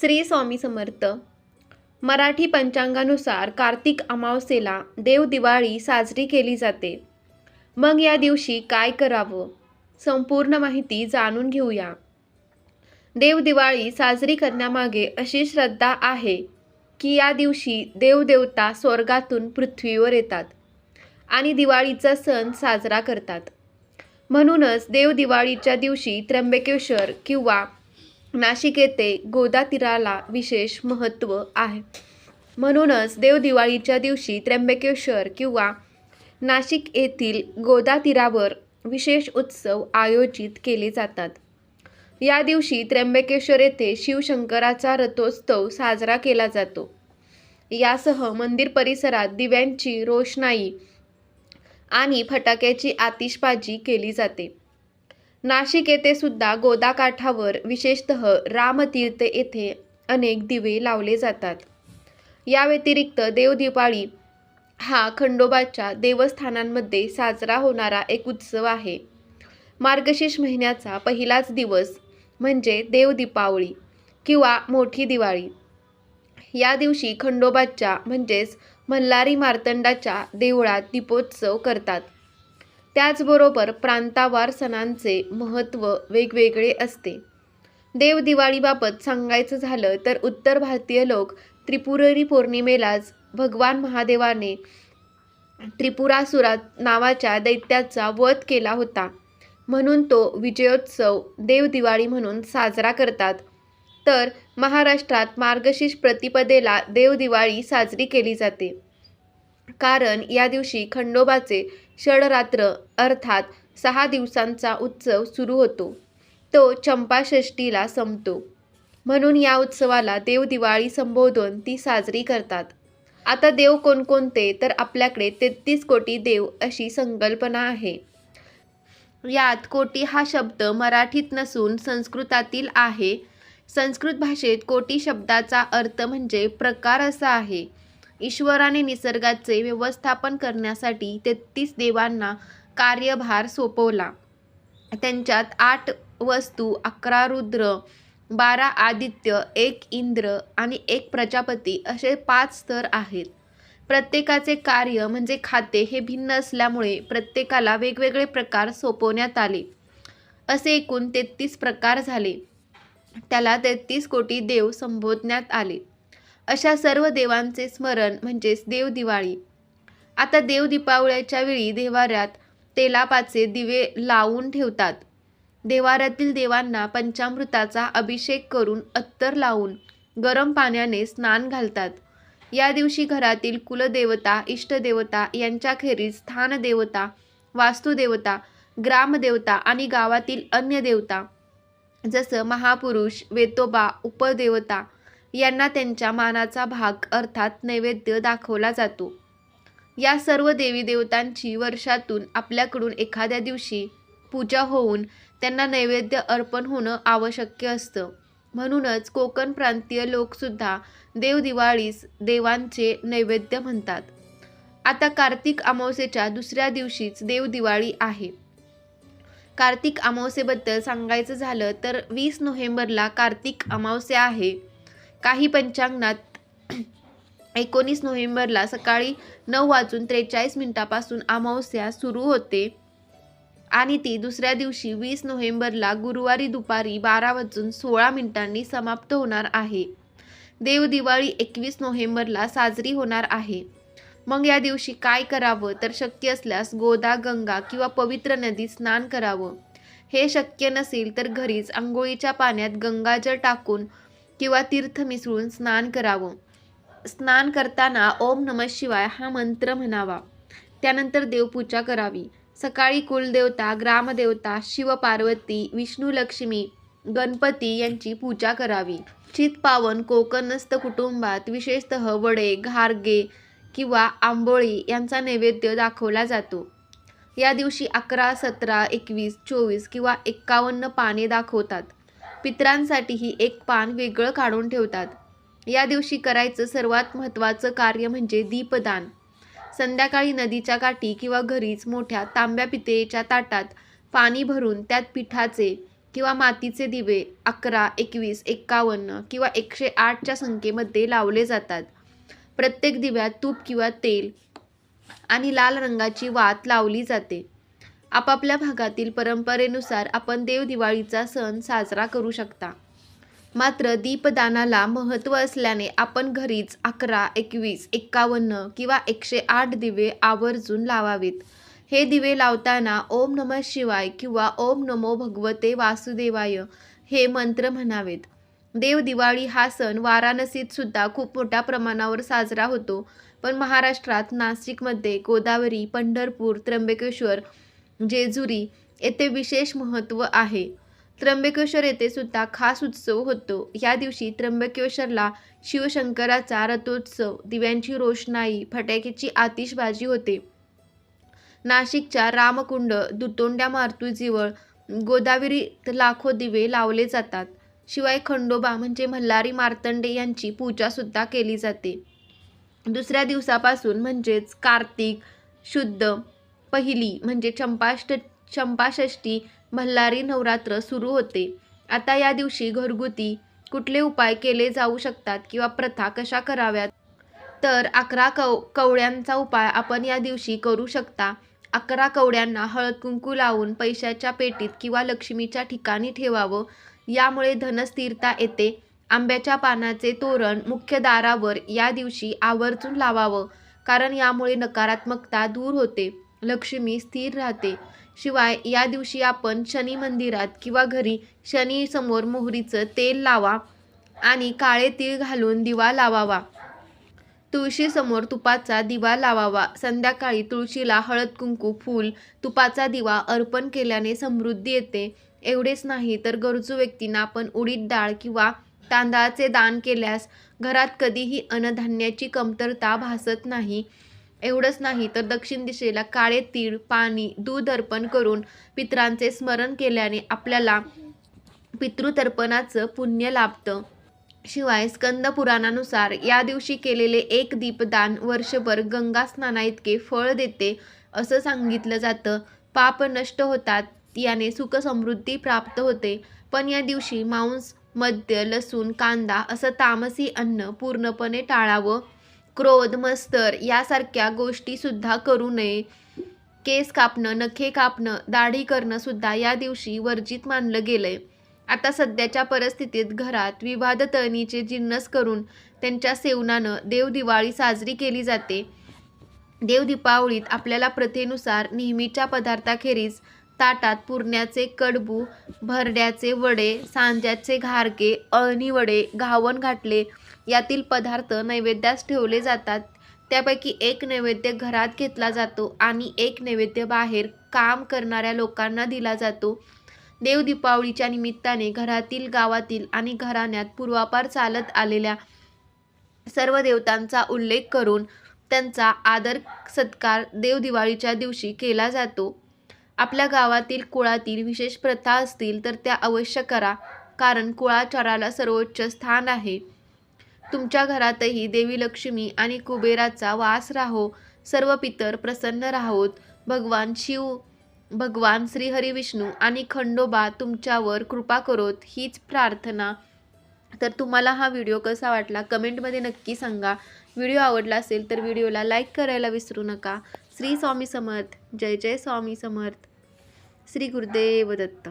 श्री स्वामी समर्थ. मराठी पंचांगानुसार कार्तिक अमावस्येला देवदिवाळी साजरी केली जाते. मग या दिवशी काय करावं? संपूर्ण माहिती जाणून घेऊया. देवदिवाळी साजरी करण्यामागे अशी श्रद्धा आहे की या दिवशी देवदेवता स्वर्गातून पृथ्वीवर येतात आणि दिवाळीचा सण साजरा करतात. म्हणूनच देवदिवाळीच्या दिवशी त्र्यंबकेश्वर किंवा नाशिक येथे गोदातीराला विशेष महत्त्व आहे. म्हणूनच देवदिवाळीच्या दिवशी त्र्यंबकेश्वर किंवा नाशिक येथील गोदातीरावर विशेष उत्सव आयोजित केले जातात. या दिवशी त्र्यंबकेश्वर येथे शिवशंकराचा रथोत्सव साजरा केला जातो. यासह मंदिर परिसरात दिव्यांची रोषणाई आणि फटाक्याची आतिषबाजी केली जाते. नाशिक येथे सुद्धा गोदाकाठावर विशेषतः रामतीर्थ येथे अनेक दिवे लावले जातात. या व्यतिरिक्त देवदिपाळी हा खंडोबाच्या देवस्थानांमध्ये साजरा होणारा एक उत्सव आहे. मार्गशीर्ष महिन्याचा पहिलाच दिवस म्हणजे देवदीपावळी किंवा मोठी दिवाळी. या दिवशी खंडोबाच्या म्हणजेच मल्हारी मार्तंडाच्या देवळात दीपोत्सव करतात. त्याचबरोबर प्रांतावार सणांचे महत्त्व वेगवेगळे असते. देव दिवाळीबाबत सांगायचं झालं तर उत्तर भारतीय लोक त्रिपुररी पौर्णिमेलाच भगवान महादेवाने त्रिपुरासुरा नावाच्या दैत्याचा वध केला होता. म्हणून तो विजयोत्सव देव दिवाळी म्हणून साजरा करतात. तर महाराष्ट्रात मार्गशीर्ष प्रतिपदेला देव दिवाळी साजरी केली जाते. कारण या दिवशी खंडोबाचे षडरात्र अर्थात सहा दिवसांचा उत्सव सुरू होतो. तो चंपाषष्टीला संपतो. म्हणून या उत्सवाला देव दिवाळी संबोधून ती साजरी करतात. आता देव कोणकोणते तर आपल्याकडे तेहतीस कोटी देव अशी संकल्पना आहे. यात कोटी हा शब्द मराठीत नसून संस्कृतातील आहे. संस्कृत भाषेत कोटी शब्दाचा अर्थ म्हणजे प्रकार असा आहे. ईश्वराने निसर्गाचे व्यवस्थापन करण्यासाठी तेहतीस देवांना कार्यभार सोपवला. त्यांच्यात आठ वस्तू अकरा रुद्र बारा आदित्य एक इंद्र आणि एक प्रजापती असे पाच स्तर आहेत. प्रत्येकाचे कार्य म्हणजे खाते हे भिन्न असल्यामुळे प्रत्येकाला वेगवेगळे प्रकार सोपवण्यात आले. असे एकूण तेहतीस प्रकार झाले. त्याला तेहतीस कोटी देव संबोधण्यात आले. अशा सर्व देवांचे स्मरण म्हणजेच देवदिवाळी आता देव दीपावळ्याच्या वेळी देवाऱ्यात तेलापाचे दिवे लावून ठेवतात. देवाऱ्यातील देवांना पंचामृताचा अभिषेक करून अत्तर लावून गरम पाण्याने स्नान घालतात. या दिवशी घरातील कुलदेवता इष्टदेवता यांच्याखेरीज स्थानदेवता वास्तुदेवता ग्रामदेवता आणि गावातील अन्य देवता जसं महापुरुष वेतोबा उपदेवता यांना त्यांच्या मानाचा भाग अर्थात नैवेद्य दाखवला जातो. या सर्व देवी देवतांची वर्षातून आपल्याकडून एखाद्या दिवशी पूजा होऊन त्यांना नैवेद्य अर्पण होणं आवश्यक असतं. म्हणूनच कोकण प्रांतीय लोकसुद्धा देवदिवाळीस देवांचे नैवेद्य म्हणतात. आता कार्तिक अमावस्येच्या दुसऱ्या दिवशीच देवदिवाळी आहे. कार्तिक अमावस्येबद्दल सांगायचं झालं तर वीस नोव्हेंबरला कार्तिक अमावस्या आहे. काही पंचांगणात एकोणीस नोव्हेंबरला सकाळी नऊ वाजून त्रेचाळीस मिनिटापासून अमावस्या सुरू होते आणि ती दुसऱ्या दिवशी वीस नोव्हेंबरला गुरुवारी दुपारी बारा वाजून सोळा मिनिटांनी समाप्त होणार आहे. देवदिवाळी एकवीस नोव्हेंबरला साजरी होणार आहे. मग या दिवशी काय करावं तर शक्य असल्यास गोदा गंगा किंवा पवित्र नदीत स्नान करावं. हे शक्य नसेल तर घरीच आंघोळीच्या पाण्यात गंगाजळ टाकून किंवा तीर्थ मिसळून स्नान करावं. स्नान करताना ओम नम शिवाय हा मंत्र म्हणावा. त्यानंतर देवपूजा करावी. सकाळी कुलदेवता ग्रामदेवता शिवपार्वती विष्णू लक्ष्मी गणपती यांची पूजा करावी. चितपावन कोकणस्थ कुटुंबात विशेषतः वडे घारगे किंवा आंबोळी यांचा नैवेद्य दाखवला जातो. या दिवशी अकरा सतरा एकवीस चोवीस किंवा एक्कावन्न पाने दाखवतात. पित्रांसाठीही एक पान वेगळं काढून ठेवतात. या दिवशी करायचं सर्वात महत्त्वाचं कार्य म्हणजे दीपदान. संध्याकाळी नदीच्या काठी किंवा घरीच मोठ्या तांब्या पितेच्या ताटात पाणी भरून त्यात पिठाचे किंवा मातीचे दिवे अकरा एकवीस एक्कावन्न किंवा एकशे आठच्या संख्येमध्ये लावले जातात. प्रत्येक दिव्यात तूप किंवा तेल आणि लाल रंगाची वात लावली जाते. आपापल्या भागातील परंपरेनुसार आपण देवदिवाळीचा सण साजरा करू शकता. मात्र दीपदानाला महत्त्व असल्याने आपण घरीच अकरा एकवीस एक्कावन्न किंवा एकशे आठ दिवे आवर्जून लावावेत. हे दिवे लावताना ओम नमः शिवाय किंवा ओम नमो भगवते वासुदेवाय हे मंत्र म्हणावेत. देव दिवाळी हा सण वाराणसीत सुद्धा खूप मोठ्या प्रमाणावर साजरा होतो. पण महाराष्ट्रात नाशिकमध्ये गोदावरी पंढरपूर त्र्यंबकेश्वर म्हणजे जेजुरी येथे विशेष महत्त्व आहे. त्र्यंबकेश्वर येथे सुद्धा खास उत्सव होतो. या दिवशी त्र्यंबकेश्वरला शिवशंकराचा रथोत्सव दिव्यांची रोषणाई फटाक्याची आतिषबाजी होते. नाशिकच्या रामकुंड दुतोंड्या मारुतीजवळ गोदावरीत लाखो दिवे लावले जातात. शिवाय खंडोबा म्हणजे मल्हारी मार्तंडे यांची पूजासुद्धा केली जाते. दुसऱ्या दिवसापासून म्हणजेच कार्तिक शुद्ध पहिली म्हणजे चंपाष्ट चंपाषष्ठी मल्हारी नवरात्र सुरू होते. आता या दिवशी घरगुती कुठले उपाय केले जाऊ शकतात किंवा प्रथा कशा कराव्यात? तर अकरा कव कवड्यांचा उपाय आपण या दिवशी करू शकता. अकरा कवड्यांना हळद कुंकू लावून पैशाच्या पेटीत किंवा लक्ष्मीच्या ठिकाणी ठेवावं. यामुळे धनस्थिरता येते. आंब्याच्या पानाचे तोरण मुख्य दारावर या दिवशी आवर्जून लावावं कारण यामुळे नकारात्मकता दूर होते. लक्ष्मी स्थिर राहते. शिवाय या दिवशी आपण शनी मंदिरात किंवा घरी शनी समोर मोहरीचं तेल लावा आणि काळे तीळ घालून दिवा लावावा. तुळशीसमोर तुपाचा दिवा लावावा. संध्याकाळी तुळशीला हळद कुंकू फूल तुपाचा दिवा अर्पण केल्याने समृद्धी येते. एवढेच नाही तर गरजू व्यक्तींना आपण उडीद डाळ किंवा तांदळाचे दान केल्यास घरात कधीही अन्नधान्याची कमतरता भासत नाही. एवढंच नाही तर दक्षिण दिशेला काळे तीळ पाणी दूध अर्पण करून पितरांचे स्मरण केल्याने आपल्याला पितृतर्पणाचं पुण्य लाभतं. शिवाय स्कंद पुराणानुसार या दिवशी केलेले एक दीपदान वर्षभर गंगा स्नानाइतके फळ देते असं सांगितलं जातं. पाप नष्ट होतात याने सुखसमृद्धी प्राप्त होते. पण या दिवशी मांस मद्य लसूण कांदा असं तामसी अन्न पूर्णपणे टाळावं. क्रोध मस्तर यासारख्या गोष्टीसुद्धा करू नये. केस कापणं नखे कापणं दाढी करणंसुद्धा या दिवशी वर्जित मानलं गेलंय. आता सध्याच्या परिस्थितीत घरात विवाद तळणीचे जिन्नस करून त्यांच्या सेवनानं देवदिवाळी साजरी केली जाते. देवदीपावळीत आपल्याला प्रथेनुसार नेहमीच्या पदार्थाखेरीज ताटात पुरण्याचे कडबू भरड्याचे वडे सांज्याचे घारके अळणी वडे घावन घाटले यातील पदार्थ नैवेद्यास ठेवले जातात. त्यापैकी एक नैवेद्य घरात घेतला जातो आणि एक नैवेद्य बाहेर काम करणाऱ्या लोकांना दिला जातो. देव दीपावलीच्या निमित्ताने घरातील गावातील आणि घराण्यात पूर्वापार चालत आलेल्या सर्व देवतांचा उल्लेख करून त्यांचा आदर सत्कार देव दिवाळीच्या दिवशी केला जातो. आपल्या गावातील कुळातील विशेष प्रथा असतील तर त्या अवश्य करा कारण कुळाचाराला सर्वोच्च स्थान आहे. तुमच्या घरातही देवी लक्ष्मी आणि कुबेराचा वास राहो. सर्व पितर प्रसन्न राहोत. भगवान शिव भगवान श्रीहरी विष्णू आणि खंडोबा तुमच्यावर कृपा करोत हीच प्रार्थना. तर तुम्हाला हा व्हिडिओ कसा वाटला? कमेंटमध्ये नक्की सांगा. व्हिडिओ आवडला असेल तर व्हिडिओला लाईक करायला विसरू नका. श्री स्वामी समर्थ. जय जय स्वामी समर्थ. श्री गुरुदेव दत्त.